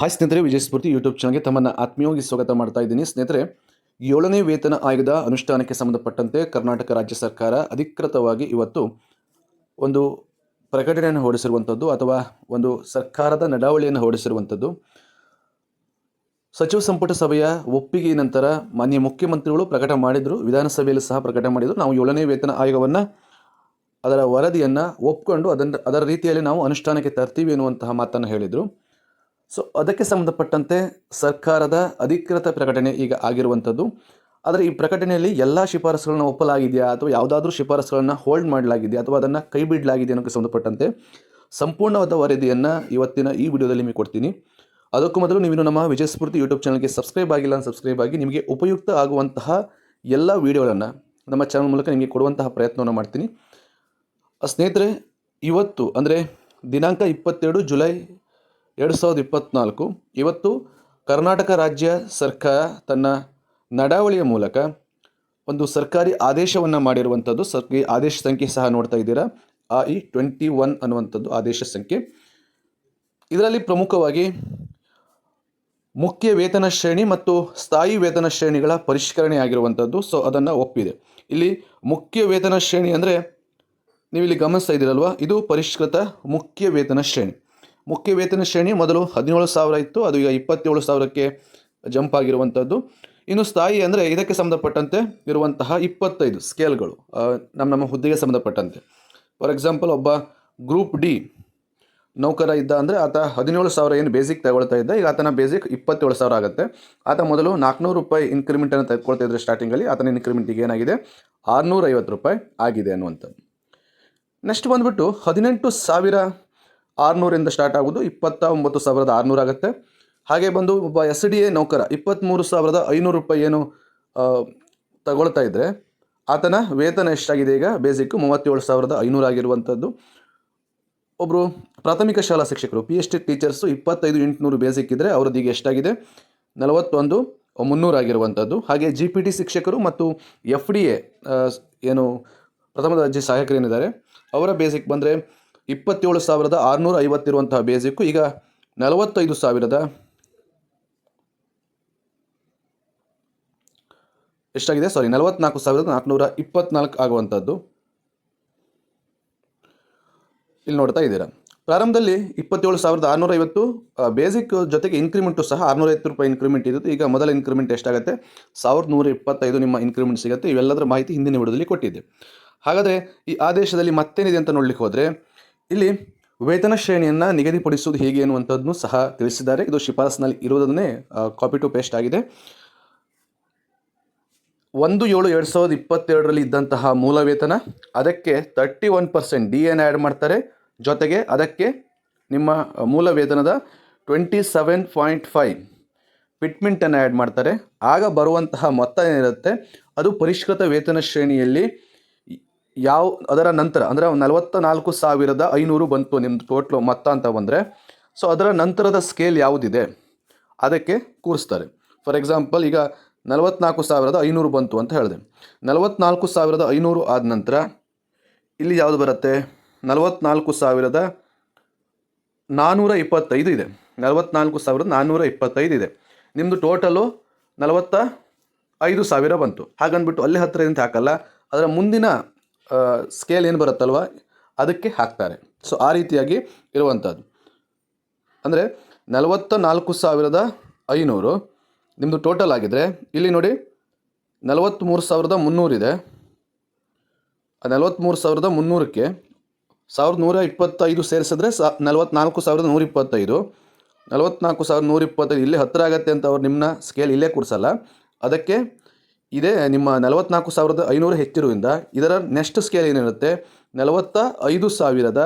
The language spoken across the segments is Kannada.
ಹಾಯ್ ಸ್ನೇಹಿತರೆ, ವಿಜಯ ಸ್ಫೂರ್ತಿ ಯೂಟ್ಯೂಬ್ ಚಾನಲ್ಗೆ ತಮ್ಮನ್ನ ಆತ್ಮೀಯವಾಗಿ ಸ್ವಾಗತ ಮಾಡ್ತಾ ಇದ್ದೀನಿ. ಸ್ನೇಹಿತರೆ, ಏಳನೇ ವೇತನ ಆಯೋಗದ ಅನುಷ್ಠಾನಕ್ಕೆ ಸಂಬಂಧಪಟ್ಟಂತೆ ಕರ್ನಾಟಕ ರಾಜ್ಯ ಸರ್ಕಾರ ಅಧಿಕೃತವಾಗಿ ಇವತ್ತು ಒಂದು ಪ್ರಕಟಣೆಯನ್ನು ಹೊರಡಿಸಿರುವಂಥದ್ದು ಅಥವಾ ಒಂದು ಸರ್ಕಾರದ ನಡಾವಳಿಯನ್ನು ಹೊರಡಿಸಿರುವಂಥದ್ದು ಸಚಿವ ಸಂಪುಟ ಸಭೆಯ ಒಪ್ಪಿಗೆ ನಂತರ ಮಾನ್ಯ ಮುಖ್ಯಮಂತ್ರಿಗಳು ಪ್ರಕಟ ಮಾಡಿದರು, ವಿಧಾನಸಭೆಯಲ್ಲಿ ಸಹ ಪ್ರಕಟ ಮಾಡಿದರು. ನಾವು ಏಳನೇ ವೇತನ ಆಯೋಗವನ್ನು ಅದರ ವರದಿಯನ್ನು ಒಪ್ಕೊಂಡು ಅದನ್ನು, ಅದರ ರೀತಿಯಲ್ಲಿ ನಾವು ಅನುಷ್ಠಾನಕ್ಕೆ ತರ್ತೀವಿ ಎನ್ನುವಂತಹ ಮಾತನ್ನು ಹೇಳಿದರು. ಸೊ ಅದಕ್ಕೆ ಸಂಬಂಧಪಟ್ಟಂತೆ ಸರ್ಕಾರದ ಅಧಿಕೃತ ಪ್ರಕಟಣೆ ಈಗ ಆಗಿರುವಂಥದ್ದು. ಆದರೆ ಈ ಪ್ರಕಟಣೆಯಲ್ಲಿ ಎಲ್ಲ ಶಿಫಾರಸುಗಳನ್ನ ಒಪ್ಪಲಾಗಿದೆಯಾ ಅಥವಾ ಯಾವುದಾದ್ರೂ ಶಿಫಾರಸುಗಳನ್ನು ಹೋಲ್ಡ್ ಮಾಡಲಾಗಿದೆಯಾ ಅಥವಾ ಅದನ್ನು ಕೈ ಬಿಡಲಾಗಿದೆ ಅನ್ನೋಕ್ಕೆ ಸಂಬಂಧಪಟ್ಟಂತೆ ಸಂಪೂರ್ಣವಾದ ವರದಿಯನ್ನು ಇವತ್ತಿನ ಈ ವಿಡಿಯೋದಲ್ಲಿ ನಿಮಗೆ ಕೊಡ್ತೀನಿ. ಅದಕ್ಕೂ ಮೊದಲು ನೀವು ನಮ್ಮ ವಿಜಯಸ್ಫೂರ್ತಿ ಯೂಟ್ಯೂಬ್ ಚಾನಲ್ಗೆ ಸಬ್ಸ್ಕ್ರೈಬ್ ಆಗಿಲ್ಲ ಅಂತ ಸಬ್ಸ್ಕ್ರೈಬ್ ಆಗಿ ನಿಮಗೆ ಉಪಯುಕ್ತ ಆಗುವಂತಹ ಎಲ್ಲ ವಿಡಿಯೋಗಳನ್ನು ನಮ್ಮ ಚಾನಲ್ ಮೂಲಕ ನಿಮಗೆ ಕೊಡುವಂತಹ ಪ್ರಯತ್ನವನ್ನು ಮಾಡ್ತೀನಿ. ಸ್ನೇಹಿತರೆ, ಇವತ್ತು ಅಂದರೆ ದಿನಾಂಕ ಇಪ್ಪತ್ತೆರಡು ಜುಲೈ ಎರಡು ಸಾವಿರದ ಇಪ್ಪತ್ತ್ನಾಲ್ಕು ಇವತ್ತು ಕರ್ನಾಟಕ ರಾಜ್ಯ ಸರ್ಕಾರ ತನ್ನ ನಡಾವಳಿಯ ಮೂಲಕ ಒಂದು ಸರ್ಕಾರಿ ಆದೇಶವನ್ನು ಮಾಡಿರುವಂಥದ್ದು ಸರ್ಕಾರಿ ಆದೇಶ ಸಂಖ್ಯೆ ಸಹ ನೋಡ್ತಾ ಇದ್ದೀರಾ? ಆ ಇ ಟ್ವೆಂಟಿ ಒನ್ ಅನ್ನುವಂಥದ್ದು ಆದೇಶ ಸಂಖ್ಯೆ. ಇದರಲ್ಲಿ ಪ್ರಮುಖವಾಗಿ ಮುಖ್ಯ ವೇತನ ಶ್ರೇಣಿ ಮತ್ತು ಸ್ಥಾಯಿ ವೇತನ ಶ್ರೇಣಿಗಳ ಪರಿಷ್ಕರಣೆ ಆಗಿರುವಂಥದ್ದು ಸೊ, ಅದನ್ನು ಒಪ್ಪಿದೆ. ಇಲ್ಲಿ ಮುಖ್ಯ ವೇತನ ಶ್ರೇಣಿ ಅಂದರೆ ನೀವು ಇಲ್ಲಿ ಗಮನಿಸ್ತಾ ಇದ್ದೀರಲ್ವ? ಇದು ಪರಿಷ್ಕೃತ ಮುಖ್ಯ ವೇತನ ಶ್ರೇಣಿ. ಮುಖ್ಯ ವೇತನ ಶ್ರೇಣಿ ಮೊದಲು ಹದಿನೇಳು ಸಾವಿರ ಇತ್ತು, ಅದು ಈಗ ಇಪ್ಪತ್ತೇಳು ಸಾವಿರಕ್ಕೆ ಜಂಪ್ ಆಗಿರುವಂಥದ್ದು ಇನ್ನು ಸ್ಥಾಯಿ ಅಂದರೆ ಇದಕ್ಕೆ ಸಂಬಂಧಪಟ್ಟಂತೆ ಇರುವಂತಹ ಇಪ್ಪತ್ತೈದು ಸ್ಕೇಲ್ಗಳು ನಮ್ಮ ನಮ್ಮ ಹುದ್ದೆಗೆ ಸಂಬಂಧಪಟ್ಟಂತೆ. ಫಾರ್ ಎಕ್ಸಾಂಪಲ್ ಒಬ್ಬ ಗ್ರೂಪ್ ಡಿ ನೌಕರ ಇದ್ದ ಅಂದರೆ ಆತ ಹದಿನೇಳು ಸಾವಿರ ಏನು ಬೇಸಿಕ್ ತಗೊಳ್ತಾ ಇದ್ದ, ಈಗ ಆತನ ಬೇಸಿಕ್ ಇಪ್ಪತ್ತೇಳು ಸಾವಿರ ಆಗುತ್ತೆ. ಆತ ಮೊದಲು ನಾಲ್ಕುನೂರು ರೂಪಾಯಿ ಇನ್ಕ್ರಿಮೆಂಟನ್ನು ತೆಗೆದುಕೊಳ್ತಾ ಇದ್ದರೆ ಸ್ಟಾರ್ಟಿಂಗಲ್ಲಿ ಆತನ ಇನ್ಕ್ರಿಮೆಂಟಿಗೆ ಏನಾಗಿದೆ? ಆರುನೂರೈವತ್ತು ರೂಪಾಯಿ ಆಗಿದೆ ಅನ್ನುವಂಥದ್ದು. ನೆಕ್ಸ್ಟ್ ಬಂದುಬಿಟ್ಟು ಹದಿನೆಂಟು ಸಾವಿರ ಆರುನೂರಿಂದ ಸ್ಟಾರ್ಟ್ ಆಗೋದು ಇಪ್ಪತ್ತ ಒಂಬತ್ತು ಸಾವಿರದ ಆರುನೂರು ಆಗುತ್ತೆ. ಹಾಗೆ ಬಂದು ಒಬ್ಬ ಎಸ್ ಡಿ ಎ ನೌಕರ ಇಪ್ಪತ್ತ್ಮೂರು ಸಾವಿರದ ಐನೂರು ರೂಪಾಯಿ ಏನು ತಗೊಳ್ತಾ ಇದ್ದರೆ ಆತನ ವೇತನ ಎಷ್ಟಾಗಿದೆ ಈಗ? ಬೇಸಿಕ್ ಮೂವತ್ತೇಳು ಸಾವಿರದ ಐನೂರು ಆಗಿರುವಂಥದ್ದು ಒಬ್ಬರು ಪ್ರಾಥಮಿಕ ಶಾಲಾ ಶಿಕ್ಷಕರು ಪಿ ಎಚ್ ಡಿ ಟೀಚರ್ಸು ಇಪ್ಪತ್ತೈದು ಎಂಟುನೂರು ಬೇಸಿಕ್ ಇದ್ದರೆ ಅವ್ರದ್ದು ಈಗ ಎಷ್ಟಾಗಿದೆ? ನಲವತ್ತೊಂದು, ಮುನ್ನೂರು ಆಗಿರುವಂಥದ್ದು ಹಾಗೆ ಜಿ ಪಿ ಟಿ ಶಿಕ್ಷಕರು ಮತ್ತು ಎಫ್ ಡಿ ಎ ಏನು ಪ್ರಥಮ ದರ್ಜೆ ಸಹಾಯಕರೇನಿದ್ದಾರೆ ಅವರ ಬೇಸಿಕ್ ಬಂದರೆ ಇಪ್ಪತ್ತೇಳು ಸಾವಿರದ ಆರುನೂರ ಐವತ್ತಿರುವಂತಹ ಬೇಸಿಕ್ಕು, ಈಗ ನಲವತ್ತೈದು ಸಾವಿರದ ಎಷ್ಟಾಗಿದೆ? ಸಾರಿ ನಲವತ್ನಾಲ್ಕು ಸಾವಿರದ ನಾಲ್ಕುನೂರ ಇಪ್ಪತ್ನಾಲ್ಕು ಆಗುವಂಥದ್ದು. ಇಲ್ಲಿ ನೋಡ್ತಾ ಇದ್ದೀರಾ. ಪ್ರಾರಂಭದಲ್ಲಿ ಇಪ್ಪತ್ತೇಳು ಸಾವಿರದ ಆರುನೂರ ಐವತ್ತು ಬೇಸಿಕ್ ಜೊತೆಗೆ ಇನ್ಕ್ರಿಮೆಂಟು ಸಹ ಆರುನೂರ ಐವತ್ತು ರೂಪಾಯಿ ಇನ್ಕ್ರಿಮೆಂಟ್ ಇದ್ದು ಈಗ ಮೊದಲ ಇನ್ಕ್ರಿಮೆಂಟ್ ಎಷ್ಟಾಗುತ್ತೆ? ಸಾವಿರದ ನೂರ ಇಪ್ಪತ್ತೈದು ನಿಮ್ಮ ಇನ್ಕ್ರಿಮೆಂಟ್ ಸಿಗುತ್ತೆ. ಇವೆಲ್ಲದರ ಮಾಹಿತಿ ಹಿಂದಿನ ವಿಡಿಯೋದಲ್ಲಿ ಕೊಟ್ಟಿದ್ದೆ. ಹಾಗಾದರೆ ಈ ಆದೇಶದಲ್ಲಿ ಮತ್ತೇನಿದೆ ಅಂತ ನೋಡ್ಲಿಕ್ಕೆ ಹೋದರೆ ಇಲ್ಲಿ ವೇತನ ಶ್ರೇಣಿಯನ್ನು ನಿಗದಿಪಡಿಸುವುದು ಹೇಗೆ ಅನ್ನುವಂಥದ್ದನ್ನು ಸಹ ತಿಳಿಸಿದ್ದಾರೆ. ಇದು ಶಿಫಾರಸ್ನಲ್ಲಿ ಇರುವುದನ್ನೇ ಕಾಪಿ ಟು ಪೇಸ್ಟ್ ಆಗಿದೆ. ಒಂದು ಏಳು ಎರಡು ಸಾವಿರದ ಇಪ್ಪತ್ತೆರಡರಲ್ಲಿ ಇದ್ದಂತಹ ಮೂಲ ವೇತನ, ಅದಕ್ಕೆ thirty one percent D N add ಮಾಡ್ತಾರೆ. ಜೊತೆಗೆ ಅದಕ್ಕೆ ನಿಮ್ಮ ಮೂಲ ವೇತನದ ಟ್ವೆಂಟಿ ಸೆವೆನ್ ಪಾಯಿಂಟ್ ಫೈವ್ ಪಿಟ್ಮಿಂಟನ್ನು ಆ್ಯಡ್ ಮಾಡ್ತಾರೆ. ಆಗ ಬರುವಂತಹ ಮೊತ್ತ ಏನಿರುತ್ತೆ, ಅದು ಪರಿಷ್ಕೃತ ವೇತನ ಶ್ರೇಣಿಯಲ್ಲಿ ಯಾವ, ಅದರ ನಂತರ, ಅಂದರೆ ನಲವತ್ತ ನಾಲ್ಕು ಸಾವಿರದ ಐನೂರು ಬಂತು ನಿಮ್ಮದು ಟೋಟ್ಲು ಮೊತ್ತ ಅಂತ ಬಂದರೆ ಸೊ ಅದರ ನಂತರದ ಸ್ಕೇಲ್ ಯಾವುದಿದೆ? ಅದಕ್ಕೆ ಕೂರಿಸ್ತಾರೆ. ಫಾರ್ ಎಕ್ಸಾಂಪಲ್ ಈಗ ನಲವತ್ನಾಲ್ಕು ಸಾವಿರದ ಐನೂರು ಬಂತು ಅಂತ ಹೇಳಿದೆ. ನಲವತ್ನಾಲ್ಕು ಸಾವಿರದ ಐನೂರು ಆದ ನಂತರ, ಇಲ್ಲಿ ಯಾವುದು ಬರುತ್ತೆ? ನಲವತ್ನಾಲ್ಕು ಸಾವಿರದ ನಾನ್ನೂರ ಇಪ್ಪತ್ತೈದು ಇದೆ. ನಲವತ್ನಾಲ್ಕು ಸಾವಿರದ ನಾನ್ನೂರ ಇಪ್ಪತ್ತೈದು ಇದೆ. ನಿಮ್ಮದು ಟೋಟಲು ನಲವತ್ತ ಐದು ಸಾವಿರ ಬಂತು. ಹಾಗಂದ್ಬಿಟ್ಟು ಅಲ್ಲಿ ಹತ್ತಿರ ಅಂತ ಹಾಕಲ್ಲ, ಅದರ ಮುಂದಿನ ಸ್ಕೇಲ್ ಏನು ಬರುತ್ತಲ್ವ? ಅದಕ್ಕೆ ಹಾಕ್ತಾರೆ. ಸೊ ಆ ರೀತಿಯಾಗಿ ಇರುವಂಥದ್ದು ಅಂದರೆ ನಲವತ್ತ ನಾಲ್ಕು ಸಾವಿರದ ಐನೂರು. ನಿಮ್ಮದು ಟೋಟಲ್ ಆಗಿದ್ರೆ, ಇಲ್ಲಿ ನೋಡಿ ನಲವತ್ತ್ಮೂರು ಸಾವಿರದ ಮುನ್ನೂರಿದೆ ನಲವತ್ತ್ಮೂರು ಸಾವಿರದ ಮುನ್ನೂರಕ್ಕೆ ಸಾವಿರದ ನೂರ ಇಪ್ಪತ್ತೈದು ಸೇರಿಸಿದ್ರೆ ಸಾ, ನಲವತ್ನಾಲ್ಕು ಸಾವಿರದ ನೂರ ಇಪ್ಪತ್ತೈದು. ನಲವತ್ನಾಲ್ಕು ಸಾವಿರದ ನೂರ ಇಪ್ಪತ್ತೈದು, ಇಲ್ಲಿ ಹತ್ತಿರ ಆಗತ್ತೆ ಅಂತ ಅವ್ರು ನಿಮ್ಮನ್ನ ಸ್ಕೇಲ್ ಇಲ್ಲೇ ಕೂರಿಸಲ್ಲ ಅದಕ್ಕೆ ಇದೇ, ನಿಮ್ಮ ನಲವತ್ನಾಲ್ಕು ಸಾವಿರದ ಐನೂರು ಹೆಚ್ಚಿರುವುದರಿಂದ ಇದರ ನೆಕ್ಸ್ಟ್ ಸ್ಕೇಲ್ ಏನಿರುತ್ತೆ? ನಲವತ್ತ ಐದು ಸಾವಿರದ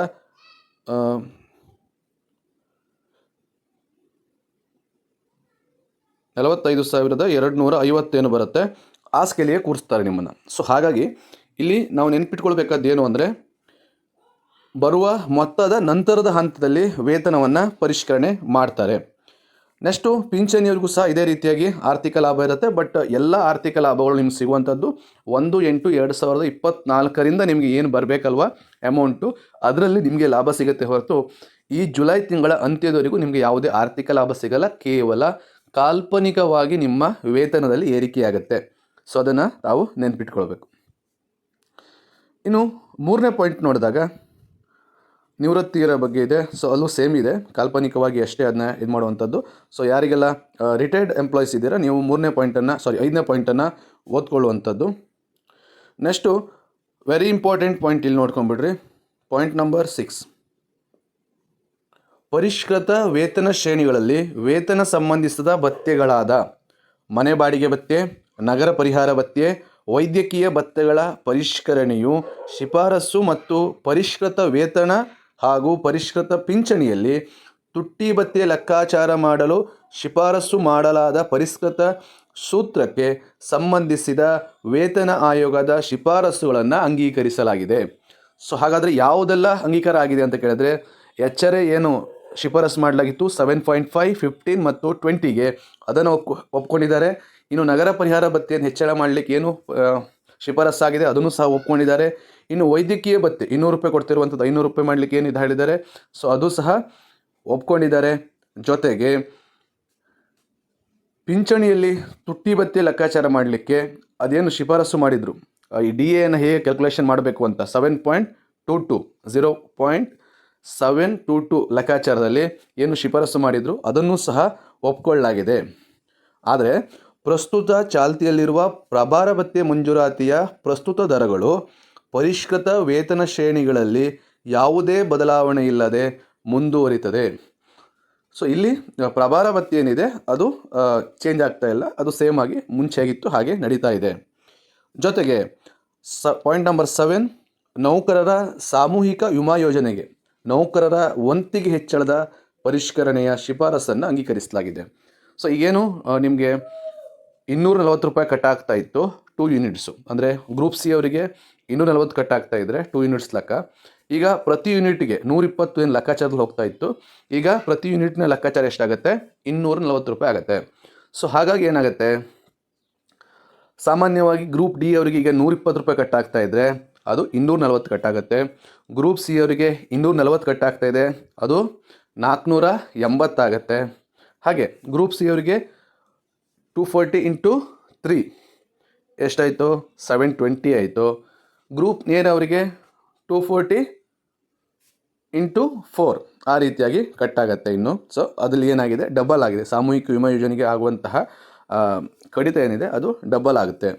ನಲವತ್ತೈದು ಸಾವಿರದ ಎರಡು ನೂರ ಐವತ್ತೇನು ಬರುತ್ತೆ? ಆ ಸ್ಕೇಲಿಗೆ ಕೂರಿಸ್ತಾರೆ ನಿಮ್ಮನ್ನು. ಸೊ ಹಾಗಾಗಿ ಇಲ್ಲಿ ನಾವು ನೆನ್ಪಿಟ್ಕೊಳ್ಬೇಕಾದ್ದು ಏನು ಅಂದರೆ, ಬರುವ ಮೊತ್ತದ ನಂತರದ ಹಂತದಲ್ಲಿ ವೇತನವನ್ನು ಪರಿಷ್ಕರಣೆ ಮಾಡ್ತಾರೆ. ನೆಕ್ಸ್ಟು ಪಿಂಚಣಿಯವ್ರಿಗೂ ಸಹ ಇದೇ ರೀತಿಯಾಗಿ ಆರ್ಥಿಕ ಲಾಭ ಇರುತ್ತೆ. ಬಟ್ ಎಲ್ಲ ಆರ್ಥಿಕ ಲಾಭಗಳು ನಿಮ್ಗೆ ಸಿಗುವಂಥದ್ದು ಒಂದು, ಎಂಟು, ಎರಡು ಸಾವಿರದ ಇಪ್ಪತ್ತ್ನಾಲ್ಕರಿಂದ ನಿಮಗೆ ಏನು ಬರಬೇಕಲ್ವ ಅಮೌಂಟು ಅದರಲ್ಲಿ ನಿಮಗೆ ಲಾಭ ಸಿಗುತ್ತೆ ಹೊರತು ಈ ಜುಲೈ ತಿಂಗಳ ಅಂತ್ಯದವರೆಗೂ ನಿಮಗೆ ಯಾವುದೇ ಆರ್ಥಿಕ ಲಾಭ ಸಿಗಲ್ಲ. ಕೇವಲ ಕಾಲ್ಪನಿಕವಾಗಿ ನಿಮ್ಮ ವೇತನದಲ್ಲಿ ಏರಿಕೆಯಾಗುತ್ತೆ. ಸೊ ಅದನ್ನು ತಾವು ನೆನ್ಪಿಟ್ಕೊಳ್ಬೇಕು. ಇನ್ನು ಮೂರನೇ ಪಾಯಿಂಟ್ ನೋಡಿದಾಗ ನಿವೃತ್ತಿಯರ ಬಗ್ಗೆ ಇದೆ. ಸೊ ಅಲ್ಲೂ ಸೇಮ್ ಇದೆ. ಕಾಲ್ಪನಿಕವಾಗಿ ಅಷ್ಟೇ ಅದನ್ನ ಇದು ಮಾಡುವಂಥದ್ದು. ಸೊ ಯಾರಿಗೆಲ್ಲ ರಿಟೈರ್ಡ್ ಎಂಪ್ಲಾಯೀಸ್ ಇದ್ದೀರಾ, ನೀವು ಮೂರನೇ ಪಾಯಿಂಟನ್ನು ಸಾರಿ ಐದನೇ ಪಾಯಿಂಟನ್ನು ಓದ್ಕೊಳ್ಳುವಂಥದ್ದು. ನೆಕ್ಸ್ಟು ವೆರಿ ಇಂಪಾರ್ಟೆಂಟ್ ಪಾಯಿಂಟ್ ಇಲ್ಲಿ ನೋಡ್ಕೊಂಬಿಡ್ರಿ. ಪಾಯಿಂಟ್ ನಂಬರ್ ಸಿಕ್ಸ್ ಪರಿಷ್ಕೃತ ವೇತನ ಶ್ರೇಣಿಗಳಲ್ಲಿ ವೇತನ ಸಂಬಂಧಿಸಿದ ಭತ್ಯೆಗಳಾದ ಮನೆ ಬಾಡಿಗೆ ಭತ್ಯೆ, ನಗರ ಪರಿಹಾರ ಭತ್ಯೆ, ವೈದ್ಯಕೀಯ ಭತ್ಯೆಗಳ ಪರಿಷ್ಕರಣೆಯು ಶಿಫಾರಸು ಮತ್ತು ಪರಿಷ್ಕೃತ ವೇತನ ಹಾಗೂ ಪರಿಷ್ಕೃತ ಪಿಂಚಣಿಯಲ್ಲಿ ತುಟ್ಟಿ ಭತ್ಯೆ ಲೆಕ್ಕಾಚಾರ ಮಾಡಲು ಶಿಫಾರಸು ಮಾಡಲಾದ ಪರಿಷ್ಕೃತ ಸೂತ್ರಕ್ಕೆ ಸಂಬಂಧಿಸಿದ ವೇತನ ಆಯೋಗದ ಶಿಫಾರಸುಗಳನ್ನು ಅಂಗೀಕರಿಸಲಾಗಿದೆ. ಸೊ ಹಾಗಾದರೆ ಯಾವುದೆಲ್ಲ ಅಂಗೀಕಾರ ಆಗಿದೆ ಅಂತ ಕೇಳಿದ್ರೆ, ಎಚ್ಚರೆ ಏನು ಶಿಫಾರಸು ಮಾಡಲಾಗಿತ್ತು? ಸೆವೆನ್ ಪಾಯಿಂಟ್ ಫೈವ್ ಫಿಫ್ಟೀನ್ ಮತ್ತು ಟ್ವೆಂಟಿಗೆ ಅದನ್ನು ಒಪ್ಕೊ, ಒಪ್ಕೊಂಡಿದ್ದಾರೆ. ಇನ್ನು ನಗರ ಪರಿಹಾರ ಭತ್ಯೆಯನ್ನು ಹೆಚ್ಚಳ ಮಾಡಲಿಕ್ಕೆ ಏನು ಶಿಫಾರಸ್ಸಾಗಿದೆ? ಅದನ್ನು ಸಹ ಒಪ್ಕೊಂಡಿದ್ದಾರೆ. ಇನ್ನು ವೈದ್ಯಕೀಯ ಭತ್ಯೆ, ಇನ್ನೂರು ರೂಪಾಯಿ ಕೊಡ್ತಿರುವಂಥದ್ದು ಐನೂರು ರೂಪಾಯಿ ಮಾಡಲಿಕ್ಕೆ ಏನಿದೆ ಹೇಳಿದ್ದಾರೆ? ಸೊ ಅದು ಸಹ ಒಪ್ಕೊಂಡಿದ್ದಾರೆ. ಜೊತೆಗೆ ಪಿಂಚಣಿಯಲ್ಲಿ ತುಟ್ಟಿ ಭತ್ತೆ ಲೆಕ್ಕಾಚಾರ ಮಾಡಲಿಕ್ಕೆ ಅದೇನು ಶಿಫಾರಸು ಮಾಡಿದರು? ಈ ಡಿ ಎನ ಹೇಗೆ ಕ್ಯಾಲ್ಕುಲೇಷನ್ ಮಾಡಬೇಕು ಅಂತ seven point two two zero point seven two two ಲೆಕ್ಕಾಚಾರದಲ್ಲಿ ಏನು ಶಿಫಾರಸು ಮಾಡಿದರು ಅದನ್ನು ಸಹ ಒಪ್ಕೊಳ್ಳಲಾಗಿದೆ. ಆದರೆ ಪ್ರಸ್ತುತ ಚಾಲ್ತಿಯಲ್ಲಿರುವ ಪ್ರಭಾರ ಭತ್ಯೆ ಮಂಜೂರಾತಿಯ ಪ್ರಸ್ತುತ ದರಗಳು ಪರಿಷ್ಕೃತ ವೇತನ ಶ್ರೇಣಿಗಳಲ್ಲಿ ಯಾವುದೇ ಬದಲಾವಣೆ ಇಲ್ಲದೆ ಮುಂದುವರಿತದೆ. ಸೊ ಇಲ್ಲಿ ಪ್ರಭಾರ ಭತ್ಯೆ ಏನಿದೆ, ಅದು ಚೇಂಜ್ ಆಗ್ತಾ ಇಲ್ಲ, ಅದು ಸೇಮ್ ಆಗಿ ಮುಂಚೆ ಆಗಿತ್ತು ಹಾಗೆ ನಡೀತಾ ಇದೆ. ಜೊತೆಗೆ, ಸ ಪಾಯಿಂಟ್ ನಂಬರ್ ಸೆವೆನ್ ನೌಕರರ ಸಾಮೂಹಿಕ ವಿಮಾ ಯೋಜನೆಗೆ, ನೌಕರರ ವಂತಿಗೆ ಹೆಚ್ಚಳದ ಪರಿಷ್ಕರಣೆಯ ಶಿಫಾರಸನ್ನು ಅಂಗೀಕರಿಸಲಾಗಿದೆ. ಸೊ ಈಗೇನು ನಿಮಗೆ ಇನ್ನೂರ ನಲವತ್ತು ರೂಪಾಯಿ ಕಟ್ ಆಗ್ತಾ ಇತ್ತು ಟೂ ಯೂನಿಟ್ಸು ಅಂದರೆ ಗ್ರೂಪ್ ಸಿ ಅವರಿಗೆ ಇನ್ನೂರ ನಲವತ್ತು ಕಟ್ ಆಗ್ತಾ ಇದ್ದರೆ ಟೂ ಯೂನಿಟ್ಸ್ ಲೆಕ್ಕ. ಈಗ ಪ್ರತಿ ಯೂನಿಟ್ಗೆ ನೂರಿಪ್ಪತ್ತು ಏನು ಲೆಕ್ಕಾಚಾರದಲ್ಲಿ ಹೋಗ್ತಾ ಇತ್ತು. ಈಗ ಪ್ರತಿ ಯೂನಿಟ್ನ ಲೆಕ್ಕಾಚಾರ ಎಷ್ಟಾಗುತ್ತೆ? ಇನ್ನೂರ ನಲವತ್ತು ರೂಪಾಯಿ ಆಗುತ್ತೆ. ಸೊ ಹಾಗಾಗಿ ಏನಾಗುತ್ತೆ? ಸಾಮಾನ್ಯವಾಗಿ ಗ್ರೂಪ್ ಡಿ ಅವರಿಗೆ ಈಗ ನೂರಿಪ್ಪತ್ತು ರೂಪಾಯಿ ಕಟ್ ಆಗ್ತಾ ಇದ್ದರೆ ಅದು ಇನ್ನೂರ ನಲವತ್ತು ಕಟ್ ಆಗುತ್ತೆ. ಗ್ರೂಪ್ ಸಿ ಅವರಿಗೆ ಇನ್ನೂರ ನಲವತ್ತು ಕಟ್ ಆಗ್ತಾ ಇದೆ. ಅದು ನಾಲ್ಕುನೂರ ಎಂಬತ್ತಾಗತ್ತೆ ಹಾಗೆ ಗ್ರೂಪ್ ಸಿ ಅವರಿಗೆ ಟೂ ಫೋರ್ಟಿ ಇಂಟು ತ್ರೀ ಎಷ್ಟಾಯಿತು? ಸೆವೆನ್ ಟ್ವೆಂಟಿ ಆಯಿತು. ಗ್ರೂಪ್ ನೇರವರಿಗೆ ಟೂ ಫೋರ್ಟಿ ಇಂಟು ಫೋರ್. ಆ ರೀತಿಯಾಗಿ ಕಟ್ ಆಗುತ್ತೆ ಇನ್ನು. ಸೊ ಅದ್ರಲ್ಲಿ ಏನಾಗಿದೆ? ಡಬಲ್ ಆಗಿದೆ. ಸಾಮೂಹಿಕ ವಿಮಾ ಯೋಜನೆಗೆ ಆಗುವಂತಹ ಕಡಿತ ಏನಿದೆ? ಅದು ಡಬಲ್ ಆಗುತ್ತೆ.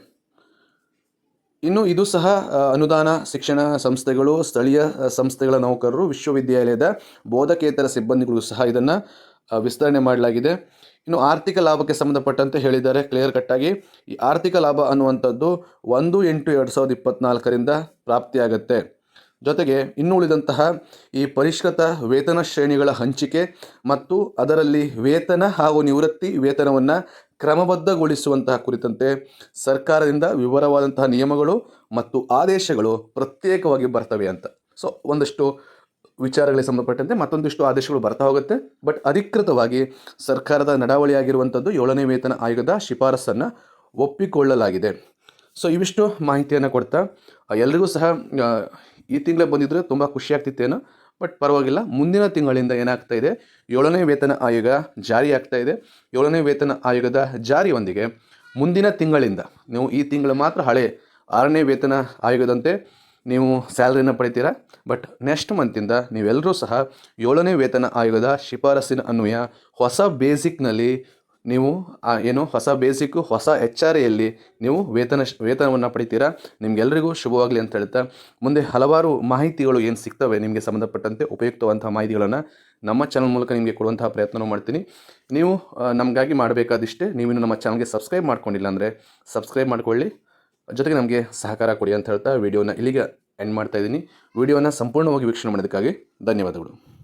ಇನ್ನು ಇದು ಸಹ ಅನುದಾನ, ಶಿಕ್ಷಣ ಸಂಸ್ಥೆಗಳು, ಸ್ಥಳೀಯ ಸಂಸ್ಥೆಗಳ ನೌಕರರು, ವಿಶ್ವವಿದ್ಯಾಲಯದ ಬೋಧಕೇತರ ಸಿಬ್ಬಂದಿಗಳು ಸಹ ಇದನ್ನು ವಿಸ್ತರಣೆ ಮಾಡಲಾಗಿದೆ. ಇನ್ನು ಆರ್ಥಿಕ ಲಾಭಕ್ಕೆ ಸಂಬಂಧಪಟ್ಟಂತೆ ಹೇಳಿದ್ದಾರೆ. ಕ್ಲಿಯರ್ ಕಟ್ಟಾಗಿ ಈ ಆರ್ಥಿಕ ಲಾಭ ಅನ್ನುವಂಥದ್ದು ಒಂದು ಎಂಟು ಎರಡು ಸಾವಿರದ ಇಪ್ಪತ್ನಾಲ್ಕರಿಂದ ಪ್ರಾಪ್ತಿಯಾಗತ್ತೆ. ಜೊತೆಗೆ ಇನ್ನು ಉಳಿದಂತಹ ಈ ಪರಿಷ್ಕೃತ ವೇತನ ಶ್ರೇಣಿಗಳ ಹಂಚಿಕೆ ಮತ್ತು ಅದರಲ್ಲಿ ವೇತನ ಹಾಗೂ ನಿವೃತ್ತಿ ವೇತನವನ್ನು ಕ್ರಮಬದ್ಧಗೊಳಿಸುವಂತಹ ಕುರಿತಂತೆ ಸರ್ಕಾರದಿಂದ ವಿವರವಾದಂತಹ ನಿಯಮಗಳು ಮತ್ತು ಆದೇಶಗಳು ಪ್ರತ್ಯೇಕವಾಗಿ ಬರ್ತವೆ ಅಂತ. ಸೊ ಒಂದಷ್ಟು ವಿಚಾರಗಳಿಗೆ ಸಂಬಂಧಪಟ್ಟಂತೆ ಮತ್ತೊಂದಿಷ್ಟು ಆದೇಶಗಳು ಬರ್ತಾ ಹೋಗುತ್ತೆ. ಬಟ್ ಅಧಿಕೃತವಾಗಿ ಸರ್ಕಾರದ ನಡಾವಳಿಯಾಗಿರುವಂಥದ್ದು ಏಳನೇ ವೇತನ ಆಯೋಗದ ಶಿಫಾರಸನ್ನು ಒಪ್ಪಿಕೊಳ್ಳಲಾಗಿದೆ. ಸೊ, ಇವಿಷ್ಟು ಮಾಹಿತಿಯನ್ನು ಕೊಡ್ತಾ, ಎಲ್ರಿಗೂ ಸಹ ಈ ತಿಂಗಳೇ ಬಂದಿದ್ದರೆ ತುಂಬ ಖುಷಿಯಾಗ್ತಿತ್ತೇನೋ ಬಟ್ ಪರವಾಗಿಲ್ಲ, ಮುಂದಿನ ತಿಂಗಳಿಂದ ಏನಾಗ್ತಾ ಇದೆ, ಏಳನೇ ವೇತನ ಆಯೋಗ ಜಾರಿ ಆಗ್ತಾ ಇದೆ. ಏಳನೇ ವೇತನ ಆಯೋಗದ ಜಾರಿಯೊಂದಿಗೆ ಮುಂದಿನ ತಿಂಗಳಿಂದ, ನೀವು ಈ ತಿಂಗಳು ಮಾತ್ರ ಹಳೆ ಆರನೇ ವೇತನ ಆಯೋಗದಂತೆ ನೀವು ಸ್ಯಾಲ್ರಿನ ಪಡಿತೀರಾ? ಬಟ್ ನೆಕ್ಸ್ಟ್ ಮಂತಿಂದ ನೀವೆಲ್ಲರೂ ಸಹ ಏಳನೇ ವೇತನ ಆಯೋಗದ ಶಿಫಾರಸಿನ ಅನ್ವಯ ಹೊಸ ಬೇಸಿಕ್ನಲ್ಲಿ ನೀವು ಏನು ಹೊಸ ಬೇಸಿಕ್ಕು ಹೊಸ ಎಚ್ ಆರ್ ಎಲ್ಲಿ ನೀವು ವೇತನ ವೇತನವನ್ನು ಪಡಿತೀರಾ? ನಿಮಗೆಲ್ಲರಿಗೂ ಶುಭವಾಗಲಿ ಅಂತ ಹೇಳ್ತಾ, ಮುಂದೆ ಹಲವಾರು ಮಾಹಿತಿಗಳು ಏನು ಸಿಗ್ತವೆ ನಿಮಗೆ ಸಂಬಂಧಪಟ್ಟಂತೆ ಉಪಯುಕ್ತವಂತಹ ಮಾಹಿತಿಗಳನ್ನು ನಮ್ಮ ಚಾನಲ್ ಮೂಲಕ ನಿಮಗೆ ಕೊಡುವಂತಹ ಪ್ರಯತ್ನವೂ ಮಾಡ್ತೀನಿ. ನೀವು ನಮಗಾಗಿ ಮಾಡಬೇಕಾದಿಷ್ಟೇ, ನೀವಿನ್ನು ನಮ್ಮ ಚಾನಲ್ಗೆ ಸಬ್ಸ್ಕ್ರೈಬ್ ಮಾಡ್ಕೊಂಡಿಲ್ಲ ಅಂದರೆ ಸಬ್ಸ್ಕ್ರೈಬ್ ಮಾಡ್ಕೊಳ್ಳಿ. ಜೊತೆಗೆ ನಮಗೆ ಸಹಕಾರ ಕೊಡಿ ಅಂತ ಹೇಳ್ತಾ ವಿಡಿಯೋನ ಇಲ್ಲಿಗೆ ಎಂಡ್ ಮಾಡ್ತಾ ಇದ್ದೀನಿ. ವಿಡಿಯೋನ ಸಂಪೂರ್ಣವಾಗಿ ವೀಕ್ಷಣೆ ಮಾಡೋದಕ್ಕಾಗಿ ಧನ್ಯವಾದಗಳು.